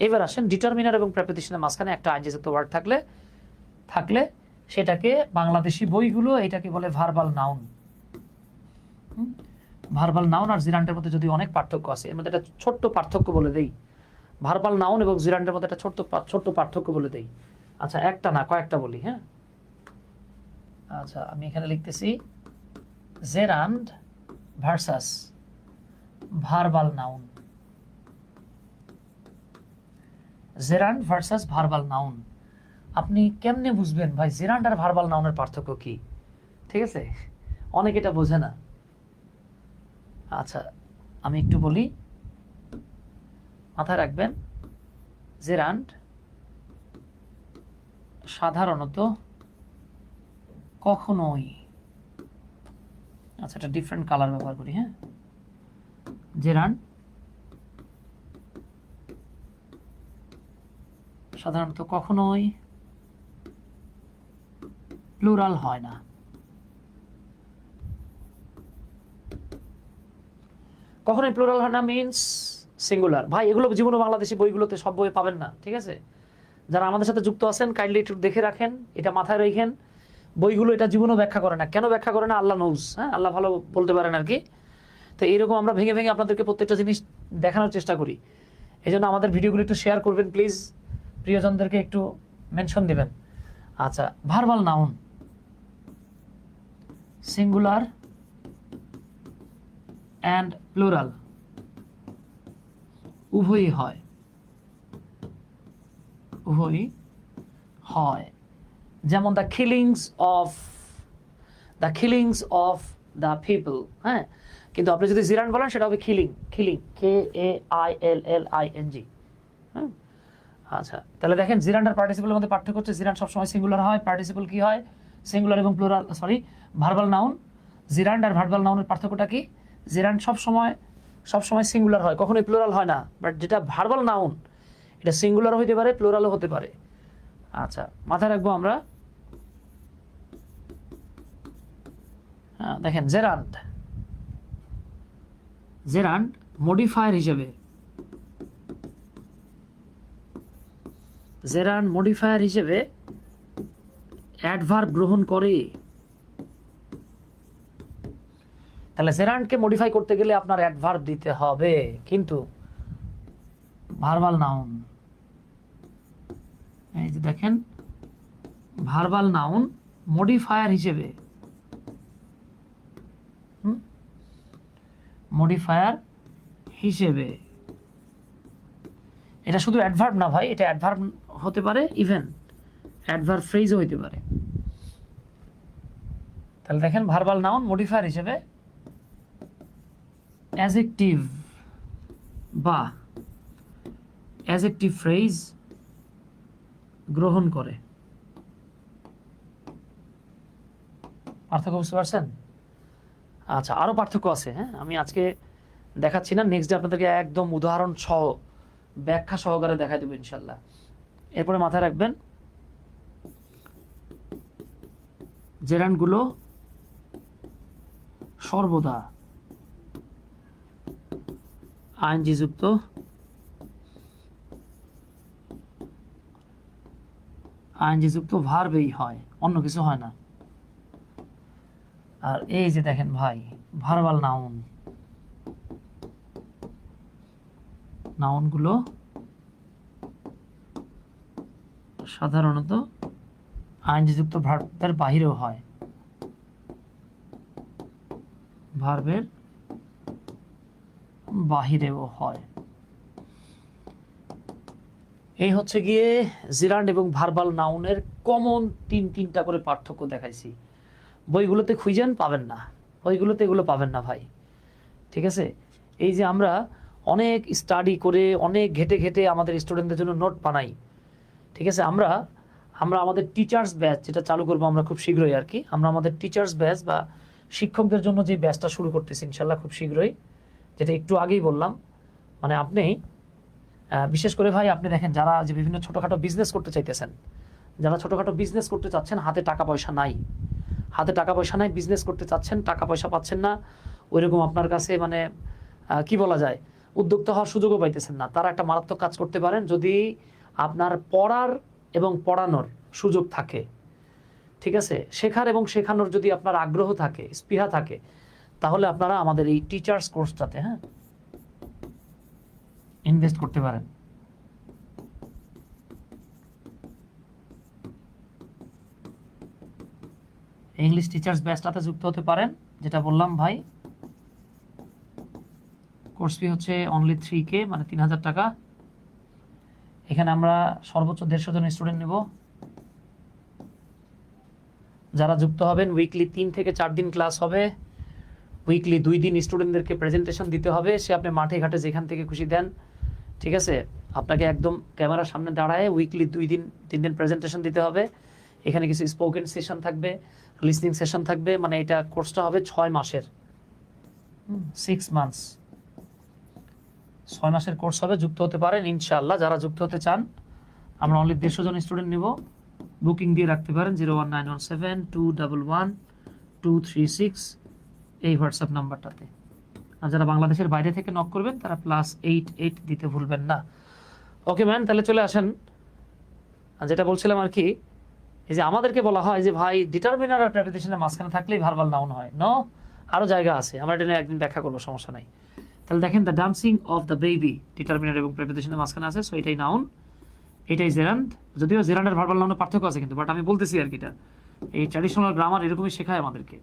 এবার আসেন ডিটারমিনার এবং প্রেপোজিশনের মাঝখানে একটা আইনযুক্ত ওয়ার্ড থাকলে থাকলে সেটাকে বাংলাদেশি বইগুলো এটাকে বলে ভার্বাল নাউন ভার্বাল নাউন আর জিরান্ডের মধ্যে যদি অনেক পার্থক্য আছে, এর মধ্যে একটা ছোট্ট পার্থক্য বলে দেই। ভার্বাল নাউন এবং জিরান্ডের মধ্যে একটা ছোট্ট ছোট্ট পার্থক্য বলে দেই। আচ্ছা একটা না, কয়েকটা বলি হ্যাঁ? আচ্ছা আমি এখানে লিখতেছি gerund versus verbal noun gerund versus verbal noun আপনি কেমনে বুঝবেন ভাই? জেরান্ড আর ভার্বাল নাউনের পার্থক্য কি? ঠিক আছে? অনেক এটা বোঝে না। আচ্ছা আমি একটু বলি। মাথায় রাখবেন জেরান্ড সাধারণত কখনোই আচ্ছা একটা ডিফারেন্ট কালার ব্যবহার করি হ্যাঁ? জেরান্ড সাধারণত কখনোই প্লুরাল হয় না। কখনোই প্লুরাল হয় না মিনস সিঙ্গুলার ভাই, এগুলো জীবনে বাংলাদেশি বইগুলোতে সব বই পাবেন না, ঠিক আছে? যারা আমাদের সাথে যুক্ত আছেন কাইন্ডলি একটু দেখে রাখেন, এটা মাথায় রেখেন। বইগুলো এটা জীবনও ব্যাখ্যা করে না। কেন ব্যাখ্যা করে না? আল্লাহ নৌজ হ্যাঁ? আল্লাহ ভালো বলতে পারেন আর কি। তো এইরকম আমরা ভেঙে ভেঙে আপনাদেরকে প্রত্যেকটা জিনিস দেখানোর চেষ্টা করি। এই জন্য আমাদের ভিডিওগুলো একটু শেয়ার করবেন প্লিজ প্রিয়জনদেরকে একটু মেনশন দিবেন। আচ্ছা verbal noun singular and plural উভয়ই হয়। উভয়ই হয়। যেমন the killings of the killings of the people হ্যাঁ? কিন্তু আপনি যদি জিরান বলেন, সেটা হবে killing killing K A I L L I N G হ্যাঁ? আচ্ছা তাহলে দেখেন জিরান্ড আর পার্টিসিপলের মধ্যে পার্থক্য হচ্ছে জিরান সবসময় সিঙ্গুলার হয় পার্টিসিপল কি হয়? সিঙ্গুলার এবং plural sorry verbal noun gerund আর ভার্বাল নাউনের পার্থক্যটা কি? জিরান্ড সবসময় সবসময় সিঙ্গুলার হয় কখনোই প্লুরাল হয় না বাট যেটা ভার্বাল নাউন এটা সিঙ্গুলার হতে পারে প্লুরালও হতে পারে। আচ্ছা মাথায় রাখব আমরা। হ্যাঁ, দেখেন জেরান্ড জেরান্ড মডিফায়ার হিসেবে জেরান্ড মডিফায়ার হিসেবে অ্যাডভার্ব গ্রহণ করে। তাহলে জেরানকে মডিফাই করতে গেলে আপনার অ্যাডভার্ব দিতে হবে। কিন্তু ভার্বাল নাউন এই যে দেখেন ভার্বাল নাউন মডিফায়ার হিসেবে মডিফায়ার হিসেবে। এটা শুধু অ্যাডভার্ব না ভাই, এটা অ্যাডভার্ব হতে পারে ইভেন অ্যাডভার্ব ফ্রেজও হতে পারে। তাহলে দেখেন ভার্বাল নাউন মডিফায়ার হিসেবে অ্যাজেকটিভ বা অ্যাজেকটিভ ফ্রেজ গ্রহণ করে। পার্থক্য বুঝতে পারছেন? আচ্ছা আরও পার্থক্য আছে হ্যাঁ? আমি আজকে দেখাচ্ছি না নেক্সট ডে আপনাদেরকে একদম উদাহরণ সহ, ব্যাখ্যা সহকারে দেখাই দেবো ইনশাল্লাহ। এরপরে মাথায় রাখবেন। জেরানগুলো সর্বদা আইনজিযুক্ত আইনজিযুক্ত ভার্বেই হয়, অন্য কিছু হয় না। আর এই যে দেখেন ভাই, ভার্বাল নাউন। নাউনগুলো সাধারণত আইনযুক্ত ভার্বের বাহিরেও হয়। ভার্বের বাহিরেও হয়। এই হচ্ছে গিয়ে জিরান্ড এবং ভার্বাল নাউনের কমন তিন তিনটা করে পার্থক্য দেখাইছি। বইগুলোতে খুঁজেন পাবেন না। বইগুলোতে এগুলো পাবেন না ভাই। ঠিক আছে? এই যে আমরা অনেক স্টাডি করে অনেক ঘেটে ঘেটে আমাদের স্টুডেন্টদের জন্য নোট বানাই। ঠিক আছে? আমরা আমরা আমাদের টিচার্স ব্যাচ যেটা চালু করব আমরা খুব শীঘ্রই আর কি। আমরা আমাদের টিচার্স ব্যাচ বা শিক্ষকদের জন্য যে ব্যাচটা শুরু করতেছি ইনশাল্লাহ খুব শীঘ্রই, যেটা একটু আগেই বললাম। মানে আপনি বিশেষ করে ভাই আপনি দেখেন যারা যে বিভিন্ন ছোটোখাটো বিজনেস করতে চাইতেছেন, যারা ছোটোখাটো বিজনেস করতে চাচ্ছেন, হাতে টাকা পয়সা নাই। হাতে টাকা পয়সা নাই বিজনেস করতে চাচ্ছেন, টাকা পয়সা পাচ্ছেন না, ওইরকম আপনার কাছে মানে কি বলা যায়, উদ্যোক্তা হওয়ার সুযোগও পাইতেছেন না। তারা একটা মারাত্মক কাজ করতে পারেন যদি আপনার পড়ার এবং পড়ানোর সুযোগ থাকে। ঠিক আছে? শেখার এবং শেখানোর যদি আপনার আগ্রহ থাকে, স্পৃহা থাকে, তাহলে আপনারা আমাদের এই টিচার্স কোর্সটাতে হ্যাঁ? ইনভেস্ট করতে পারেন। ইংলিশ টিচার্স ব্যাচটাতে যুক্ত হতে পারেন, যেটা বললাম ভাই। কোর্স ফি হচ্ছে অনলি থ্রি কে মানে তিন হাজার টাকা। এখানে আমরা সর্বোচ্চ দেড়শো জন স্টুডেন্ট নেব। যারা যুক্ত হবেন উইকলি তিন থেকে চার দিন ক্লাস হবে। উইকলি দুই দিন স্টুডেন্টদেরকে প্রেজেন্টেশন দিতে হবে। সে আপনি মাঠে ঘাটে যেখান থেকে খুশি দেন ঠিক আছে? আপনাকে একদম ক্যামেরার সামনে দাঁড়ায় উইকলি দুই দিন তিন দিন প্রেজেন্টেশন দিতে হবে। এখানে কিছু স্পোকেন সেশন থাকবে লিসনিং সেশন থাকবে। মানে এটা কোর্সটা হবে ছয় মাসের। সিক্স মান্থস ছয় মাসের কোর্স হবে, যুক্ত হতে পারেন, ইনশাআল্লাহ। যারা যুক্ত হতে চান, আমরা অনলি দেড়শো জন স্টুডেন্ট নিব। বুকিং দিয়ে রাখতে পারেন zero one nine one seven two double one two three six এই হোয়াটসঅ্যাপ নাম্বারটাতে। আর যারা বাংলাদেশের বাইরে থেকে নক করবেন, তারা প্লাস এইট এইট দিতে ভুলবেন না। ওকে ম্যান তাহলে চলে আসেন। যেটা বলছিলাম আর কি, এই যে আমাদেরকে বলা হয় যে, ভাই ডিটারমিনার আর প্রেপিটেশনের মাঝখানে থাকলেই ভার্বাল নাউন হয়। ন আরও জায়গা আছে। আমরা এটা নিয়ে একদিন ব্যাখ্যা করব, সমস্যা নাই। তাহলে দেখেন the dancing of the baby determiner এবং প্রেপিটেশনের মাঝখানে আছে সো এটাই নাউন এটাই জেরান্ড যদিও জেরান্ডের ভার্বাল নাউনের পার্থক্য আছে কিন্তু বাট আমি বলতেছি আর কি এটা। এই ট্র্যাডিশনাল গ্রামার এরকমই শেখায় আমাদেরকে।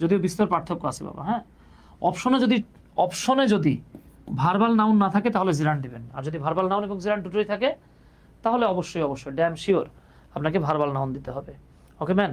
যদিও বিস্তর পার্থক্য আছে বাবা হ্যাঁ? অপশনে যদি অপশনে যদি ভার্বাল নাউন না থাকে, তাহলে জিরান দিবেন। আর যদি ভার্বাল নাউন এবং জিরান দুটোই থাকে, তাহলে অবশ্যই অবশ্যই ড্যাম শিওর আপনাকে ভার্বাল নাউন দিতে হবে। ওকে ম্যান